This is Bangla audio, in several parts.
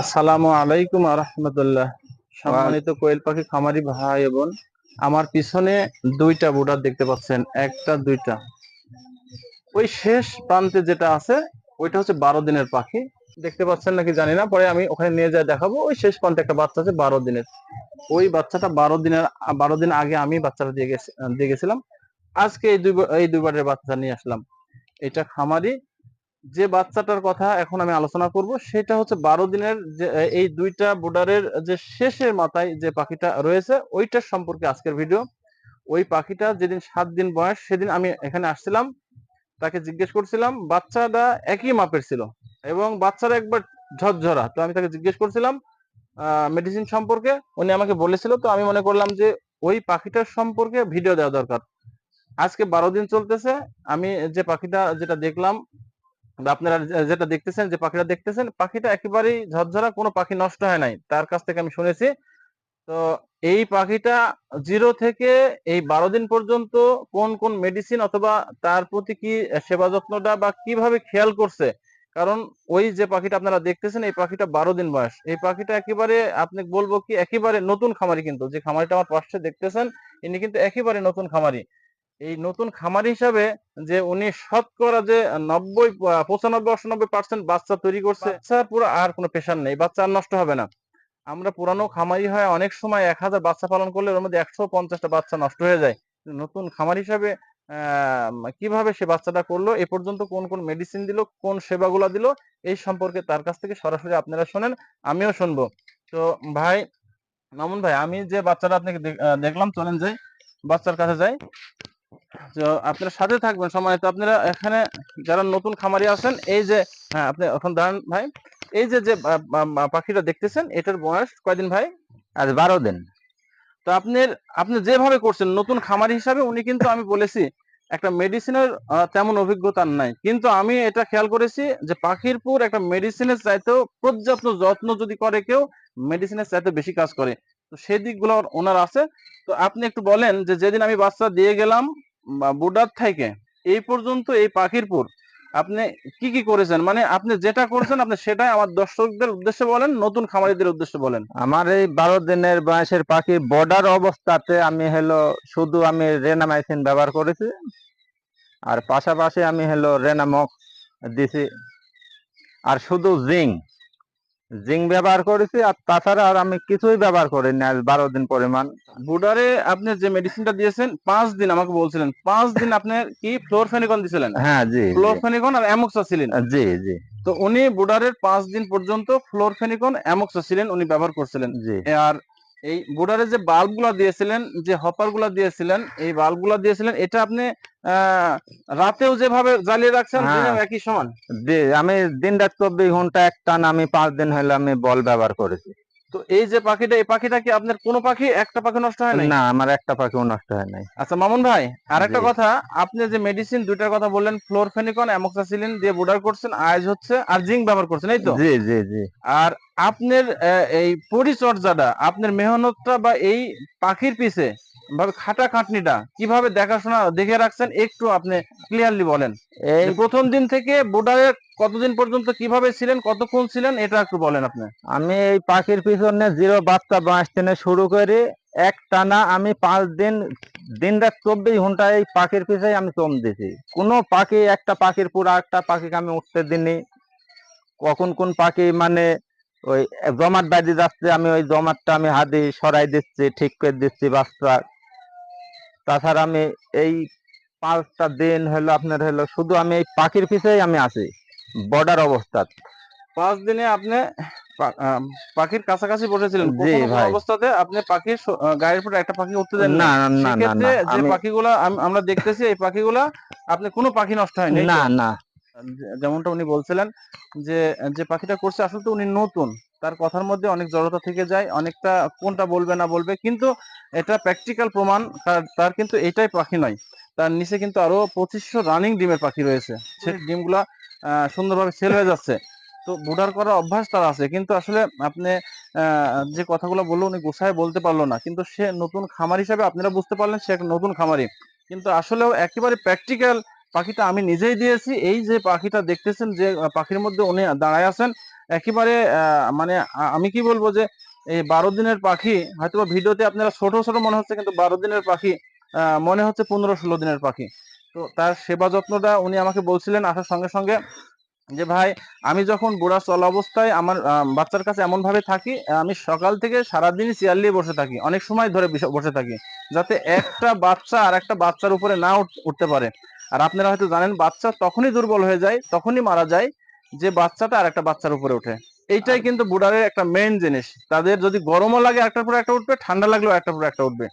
আসসালামু আলাইকুম আরহামতুল্লাহ সম্মানিত কোয়েল পাখি খামারি ভাই বোন আমার পিছনে দুইটা বুটার দেখতে পাচ্ছেন একটা দুইটা। ওই শেষ প্রান্তে যেটা আছে ওইটা হচ্ছে বারো দিনের পাখি। দেখতে পাচ্ছেন নাকি জানি না পরে আমি ওখানে নিয়ে যাই দেখাবো। ওই শেষ প্রান্তে একটা বাচ্চা আছে বারো দিনের। ওই বাচ্চাটা বারো দিনের বারো দিন আগে আমি বাচ্চাটা দিয়ে গেছি দিয়ে গেছিলাম। আজকে এই দুই এই দুইবারের বাচ্চা নিয়ে আসলাম। এটা খামারি যে বাচ্চাটার কথা এখন আমি আলোচনা করব, সেটা হচ্ছে বারো দিনের যে এই দুইটা বোর্ডারের যে শেষের মাথায় যে পাখিটা রয়েছে, ওইটার সম্পর্কে আজকের ভিডিও। ওই পাখিটা যেদিন সাত দিন বয়স, সেদিন আমি এখানে আসছিলাম, তাকে জিজ্ঞেস করছিলাম, বাচ্চাটা একই মাপের ছিল এবং বাচ্চারা একবার ঝরঝরা। তো আমি তাকে জিজ্ঞেস করছিলাম মেডিসিন সম্পর্কে, উনি আমাকে বলেছিল, তো আমি মনে করলাম যে ওই পাখিটার সম্পর্কে ভিডিও দেওয়া দরকার। আজকে বারো দিন চলতেছে, আমি যে পাখিটা, যেটা দেখলাম আপনারা যেটা দেখতেছেন, যে পাখিটা দেখতেছেন, পাখিটা একেবারেই ঝরঝরা, কোনো পাখি নষ্ট হয় নাই। তার কাছ থেকে আমি শুনেছি। তো এই পাখিটা জিরো থেকে এই বারো দিন পর্যন্ত কোন কোন মেডিসিন অথবা তার প্রতি কি সেবা যত্নটা বা কীভাবে খেয়াল করছে? কারণ ওই যে পাখিটা আপনারা দেখতেছেন, এই পাখিটা বারো দিন বয়স। এই পাখিটা একেবারে, আপনি বলব কি, একেবারে নতুন খামারি কিন্তু। যে খামারিটা আমার পাশে দেখতেছেন, ইনি কিন্তু একেবারে নতুন খামারি। এই নতুন খামার হিসাবে যে উনি শতকরা যে নব্বই, পঁচানব্বই অষ্টানব্বই পার্সেন্ট বাচ্চা তৈরি করছে পুরো আর কোনো পেশার নেই, বাচ্চা আর নষ্ট হবে না। আমরা পুরানো খামারি হয় অনেক সময় এক হাজার বাচ্চা পালন করলে ওর মধ্যে একশো পঞ্চাশটা বাচ্চা নষ্ট হয়ে যায়। নতুন খামার হিসাবে কীভাবে সে বাচ্চাটা করল, এ পর্যন্ত কোন কোন মেডিসিন দিল, কোন সেবাগুলো দিল, এই সম্পর্কে তার কাছ থেকে সরাসরি আপনারা শোনেন, আমিও শুনব। তো ভাই, মামুন ভাই, আমি যে বাচ্চাটা আপনাকে দেখ- দেখলাম, চলেন যাই, বাচ্চার কাছে যাই। তো আপনারা সাথে থাকবেন সময় তো আপনারা এখানে যারা নতুন খামারি আছেন এই যে হ্যাঁ আপনি এখন দাঁড়ান ভাই এই যে যে পাখিটা দেখতেছেন এটার বয়স কয়দিন ভাই? আজ বারো দিন। তো আপনার আপনি যেভাবে করছেন নতুন খামারি হিসাবে উনি কিন্তু আমি বলেছি একটা মেডিসিনের তেমন অভিজ্ঞতা নাই। কিন্তু আমি এটা খেয়াল করেছি যে পাখির পুর একটা মেডিসিনের চাইতেও পর্যাপ্ত যত্ন যদি করে কেউ মেডিসিনের চাইতে বেশি কাজ করে। তো সেই দিকগুলো ওনার আছে। তো আপনি একটু বলেন যে যেদিন আমি বাচ্চা দিয়ে গেলাম বুডার থেকে, এই পর্যন্ত এই পাখির পুর, আপনি কি কি করেছেন? মানে আপনি যেটা করেছেন, আপনি সেটাই আমার দর্শকদের উদ্দেশ্যে বলেন, নতুন খামারিদের উদ্দেশ্যে বলেন। আমার এই বারো দিনের বয়সের পাখি বর্ডার অবস্থাতে আমি হলো শুধু আমি রেনামাইসিন ব্যবহার করেছি, আর পাশাপাশি আমি হলো রেনামক দিছি, আর শুধু জিং জিং ব্যবহার করেছি আর তাছাড়া আর আমি কিছুই ব্যবহার করিনি আজ বারো দিন পরিমাণ। বুডারে আপনি যে মেডিসিনটা দিয়েছেন পাঁচ দিন আমাকে বলছিলেন পাঁচ দিন আপনি কি ফ্লোরফেনিকন দিয়েছিলেন হ্যাঁ জি ফ্লোরফেনিকন আর অ্যামোক্সাসিলিন জি জি। তো উনি বুডারের পাঁচ দিন পর্যন্ত ফ্লোরফেনিকন অ্যামোক্সাসিলিন উনি ব্যবহার করছিলেন। জি। আর এই বোর্ডারে যে বাল্বগুলা দিয়েছিলেন যে হপারগুলা দিয়েছিলেন এই বাল্বগুলা দিয়েছিলেন এটা আপনি আহ, রাতেও যেভাবে জ্বালিয়ে রাখছেন হ্যাঁ। একই সমান আমি দিন রাত চব্বিশ ঘণ্টা এক টান আমি পাঁচ দিন হলো আমি বল ব্যবহার করেছি তো এই যে পাখিটা এই পাখিটা কি আপনার কোনো পাখি একটা পাখি নষ্ট হয় নাই? না আমার একটা পাখিও নষ্ট হয় নাই। আচ্ছা মামুন ভাই আরেকটা একটা কথা আপনি যে মেডিসিন দুইটার কথা বললেন ফ্লোরফেনিকন অ্যামোক্সাসিলিন দিয়ে বুডার করছেন আইজ হচ্ছে আর জিঙ্ক ব্যবহার করছেন এই তো? জি জি জি। আর আপনার এই পরিচর্যাটা আপনার মেহনতটা বা এই পাখির পিছে ভাবে খাটা খাটনিটা কীভাবে দেখাশোনা দেখে রাখছেন একটু আপনি ক্লিয়ারলি বলেন। এই প্রথম দিন থেকে বোর্ডারে কতদিন পর্যন্ত কীভাবে ছিলেন কতক্ষণ ছিলেন এটা একটু বলেন আপনি। আমি এই পাখির পিছনে জিরো বাচ্চা বয়স থেকে শুরু করে এক টানা আমি পাঁচ দিন দিন রাত চব্বিশ ঘণ্টা এই পাখির পিছে আমি চম দিছি। কোনো পাখি একটা পাখির পুরো একটা পাখিকে আমি উঠতে দিনি কখন কোন পাখি মানে ওই জমাট বাঁধি যাচ্ছে আমি ওই জমাটটা আমি হাতে সরাই দিচ্ছি ঠিক করে দিচ্ছি বাচ্চা। তাছাড়া আমি এই পাঁচটা দিন হলো আপনার হলো শুধু আমি এই পাখির পিছেই আমি আছি। বর্ডার অবস্থা। পাঁচ দিনে আপনি পাখির কাছাকাছি বসেছিলেন। জি, ভাই। অবস্থাতে আপনি পাখির গায়ের উপরে একটা পাখি উঠতে দেন না না না না যে পাখিগুলা আমরা দেখতেছি এই পাখিগুলা আপনি কোনো পাখি নষ্ট হয়নি না না। যেমনটা উনি বলছিলেন যে যে পাখিটা করছে আসলে তো উনি নতুন। তার কথার মধ্যে অনেক জড়তা থেকে যায় অনেকটা কোনটা বলবে না বলবে কিন্তু এটা প্র্যাকটিক্যাল প্রমাণ তার তার কিন্তু এটাই পাখি নয়। তার নিচে কিন্তু আরও পঁচিশশো রানিং ডিমের পাখি রয়েছে। সেই ডিমগুলা সুন্দরভাবে সেল হয়ে যাচ্ছে। তো বুডার করার অভ্যাস তার আছে কিন্তু আসলে আপনি যে কথাগুলো বলল উনি গোছায় বলতে পারল না। কিন্তু সে নতুন খামার হিসাবে আপনারা বুঝতে পারলেন সে এক নতুন খামারি। কিন্তু আসলেও একেবারে প্র্যাকটিক্যাল পাখিটা আমি নিজেই দিয়েছি। এই যে পাখিটা দেখতেছেন যে পাখির মধ্যে উনি দাঁড়ায় আছেন, একেবারে মানে আমি কি বলব যে, এই বারো দিনের পাখি হয়তো ভিডিওতে আপনারা ছোট ছোট মনে হচ্ছে, কিন্তু বারো দিনের পাখি মনে হচ্ছে পনেরো, ষোলো দিনের পাখি। তো তার সেবা যত্নটা উনি আমাকে বলছিলেন আসার সঙ্গে সঙ্গে যে, ভাই, আমি যখন বুড়া চল অবস্থায় আমার বাচ্চার কাছে এমন ভাবে থাকি, আমি সকাল থেকে সারাদিন চেয়ার নিয়ে বসে থাকি, অনেক সময় ধরে বসে থাকি, যাতে একটা বাচ্চা আর একটা বাচ্চার উপরে না উঠ- উঠতে পারে। আর আপনারা হয়তো জানেন বাচ্চা তখনই দুর্বল হয়ে যায় তখনই মারা যায় যে বাচ্চাটা আর একটা বাচ্চার উপরে ওঠে। এইটাই কিন্তু বুড়ারের একটা মেইন জিনিস। তাদের যদি গরমও লাগে একটার পর একটা উঠবে ঠান্ডা লাগলেও একটার পর একটা উঠবে।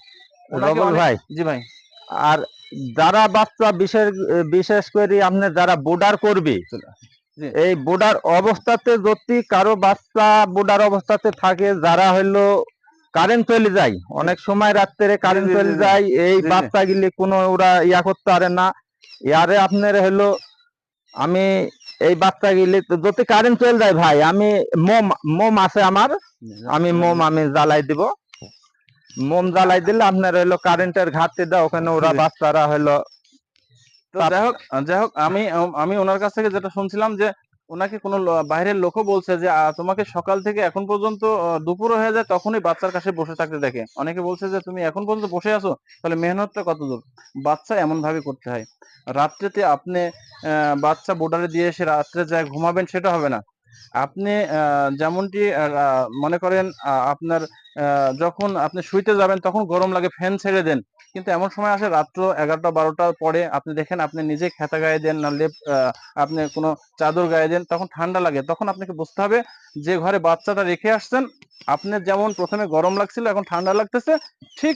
রবল ভাই। জি ভাই। আর যারা বাচ্চা বিশেষ বিশেষ করে আপনি যারা বোর্ডার করবে এই বোর্ডার অবস্থাতে যদি কারও বাচ্চা বোর্ডার অবস্থাতে থাকে যারা হইল কারেন্ট চলে যায় অনেক সময় রাত্রে কারেন্ট চলে যায় এই। বাচ্চা গিলে কোনো ওরা ইয়া করতে পারে না। ইয়ারে আপনার হলো আমি এই বাচ্চা গেলে যদি কারেন্ট চলে যায় ভাই আমি মোম মোম আছে আমার আমি মোম আমি জ্বালাই দিব। মোম জ্বালাই দিলে আপনার হলো কারেন্টের ঘাটতি দেয় ওখানে ওরা বাচ্চারা হলো তো যাই হোক যাই হোক আমি আমি ওনার কাছ থেকে যেটা শুনছিলাম যে ওনাকে কোনো বাইরের লোকও বলছে যে তোমাকে সকাল থেকে এখন পর্যন্ত দুপুর হয়ে যায়, তখনই বাচ্চার কাছে বসে থাকতে দেখে। অনেকে বলছে যে, তুমি এখন পর্যন্ত বসে আছো? তাহলে মেহনতটা কত দূর? বাচ্চা এমন ভাবে করতে হয়। রাত্রেতে আপনি বাচ্চা বোর্ডারে দিয়ে এসে রাত্রে যায় ঘুমাবেন, সেটা হবে না। আপনি যেমনটি মনে করেন আপনার যখন আপনি শুইতে যাবেন, তখন গরম লাগে, ফ্যান ছেড়ে দেন। কিন্তু এমন সময় আসে রাত্র এগারোটা, বারোটার পরে আপনি দেখেন আপনি নিজে খেতা গায়ে দেন না, লেপ আপনি কোনো চাদর গায়ে দেন, তখন ঠান্ডা লাগে। তখন আপনাকে বুঝতে হবে যে ঘরে বাচ্চাটা রেখে আসছেন আপনার যেমন প্রথমে গরম লাগছিল, এখন ঠান্ডা লাগতেছে, ঠিক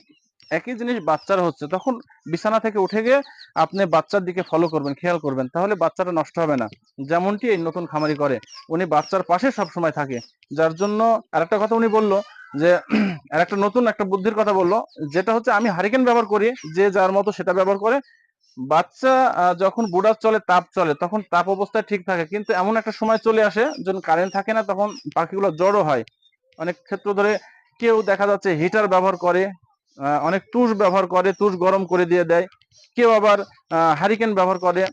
একই জিনিস বাচ্চার হচ্ছে। তখন বিছানা থেকে উঠে গিয়ে আপনি বাচ্চার দিকে ফলো করবেন, খেয়াল করবেন, তাহলে বাচ্চাটা নষ্ট হবে না। যেমনটি এই নতুন খামারি করে, উনি বাচ্চার পাশে সব সময় থাকে। যার জন্য আরেকটা কথা উনি বলল যে আর একটা নতুন একটা বুদ্ধির কথা বলল, যেটা হচ্ছে আমি হারিকেন ব্যবহার করি, যে যার মতো সেটা ব্যবহার করে। বাচ্চা যখন বুড়ার চলে, তাপ চলে, তখন তাপ অবস্থায় ঠিক থাকে। কিন্তু এমন একটা সময় চলে আসে, যখন কারেন্ট থাকে না, তখন পাখিগুলো জড়ো হয়। অনেক ক্ষেত্র ধরে কেউ দেখা যাচ্ছে হিটার ব্যবহার করে অনেক তুষ ব্যবহার করে, তুষ গরম করে দিয়ে দেয়। কেউ আবার হারিকেন ব্যবহার করে।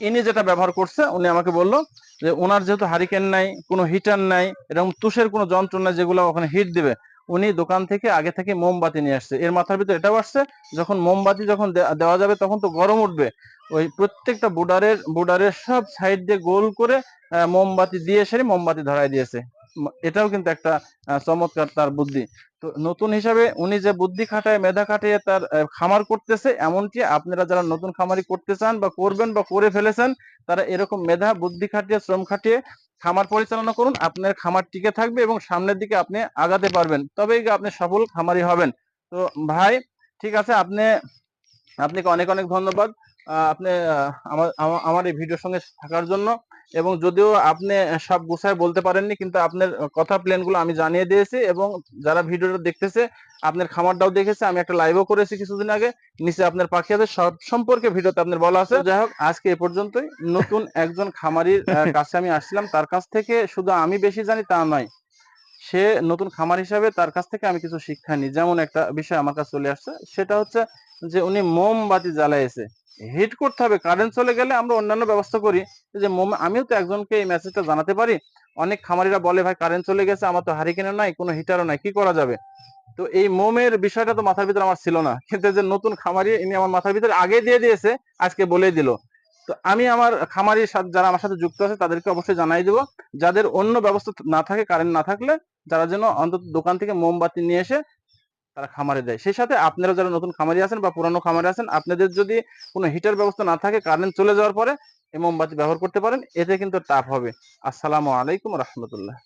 ইনি যেটা ব্যবহার করছে, উনি আমাকে বলল যে ওনার যেহেতু হারিকেন নাই, কোনো হিটার নাই, এরকম তুষের কোনো যন্ত্র নাই যেগুলো ওখানে হিট দিবে, উনি দোকান থেকে আগে থেকে মোমবাতি নিয়ে আসছে। এর মাথার ভিতরে এটাও আসছে, যখন মোমবাতি যখন দেওয়া যাবে তখন তো গরম উঠবে। ওই প্রত্যেকটা বুডারের বুডারের সব সাইড দিয়ে গোল করে মোমবাতি দিয়ে এসে মোমবাতি ধরাই দিয়েছে। এটাও কিন্তু একটা চমৎকার তার বুদ্ধি। তো নতুন হিসাবে উনি যে বুদ্ধি খাটায়, মেধা খাটিয়ে তার খামার করতেছে, এমনকি আপনারা যারা নতুন খামারি করতে চান বা করবেন বা করে ফেলেছেন, তারা এরকম মেধা, বুদ্ধি খাটিয়ে, শ্রম খাটিয়ে খামার পরিচালনা করুন, আপনার খামার টিকে থাকবে এবং সামনের দিকে আপনি আগাতে পারবেন। তবেই আপনি সফল খামারি হবেন। তো ভাই, ঠিক আছে, আপনি, আপনাকে অনেক অনেক ধন্যবাদ। আপনি আমার আমার এই ভিডিওর সঙ্গে থাকার জন্য। এবং যদিও আপনি সব গুছায় বলতে পারেননি, কিন্তু আপনার কথা প্ল্যানগুলো আমি জানিয়ে দিয়েছি এবং যারা ভিডিওটা দেখতেছে, আপনার খামারটাও দেখেছে, আমি একটা লাইভও করেছি কিছুদিন আগে, নিচে আপনার পাখি আছে, সব সম্পর্কে ভিডিওতে আপনার বলা আছে। যাই হোক, আজকে এ পর্যন্তই। নতুন একজন খামারির কাছে আমি আসছিলাম, তার কাছ থেকে শুধু আমি বেশি জানি তা নয়, সে নতুন খামার হিসাবে তার কাছ থেকে আমি কিছু শিক্ষা নিই। যেমন একটা বিষয় আমার কাছে চলে আসছে, সেটা হচ্ছে যে উনি মোমবাতি জ্বালাইছে। হিট করতে হবে কারেন্ট চলে গেলে আমরা অন্যান্য ব্যবস্থা করি। যে আমিও তো একজনকে এই মেসেজটা জানাতে পারি। অনেক খামারিরা বলে, ভাই কারেন্ট চলে গেছে, আমার তো হারিকেনও নাই, কোনো হিটারও নাই, কি করা যাবে? তো এই মোমের বিষয়টা তো মাথার ভিতরে আমার ছিল না। কিন্তু যে নতুন খামারি, ইনি আমার মাথার ভিতরে আগে দিয়ে দিয়েছে, আজকে বলে দিল। তো আমি আমার খামারির সাথে যারা আমার সাথে যুক্ত আছে, তাদেরকে অবশ্যই জানাই দেবো, যাদের অন্য ব্যবস্থা না থাকে কারেন্ট না থাকলে তারা যেন অন্তত দোকান থেকে মোমবাতি নিয়ে এসে তারা খামারে দেয়। সেই সাথে আপনারা যারা নতুন খামারি আছেন বা পুরানো খামারে আছেন, আপনাদের যদি কোনো হিটার ব্যবস্থা না থাকে কারেন্ট চলে যাওয়ার পরে এই মোমবাতি ব্যবহার করতে পারেন, এতে কিন্তু তাপ হবে। আসসালামু আলাইকুম রহমতুল্লাহ।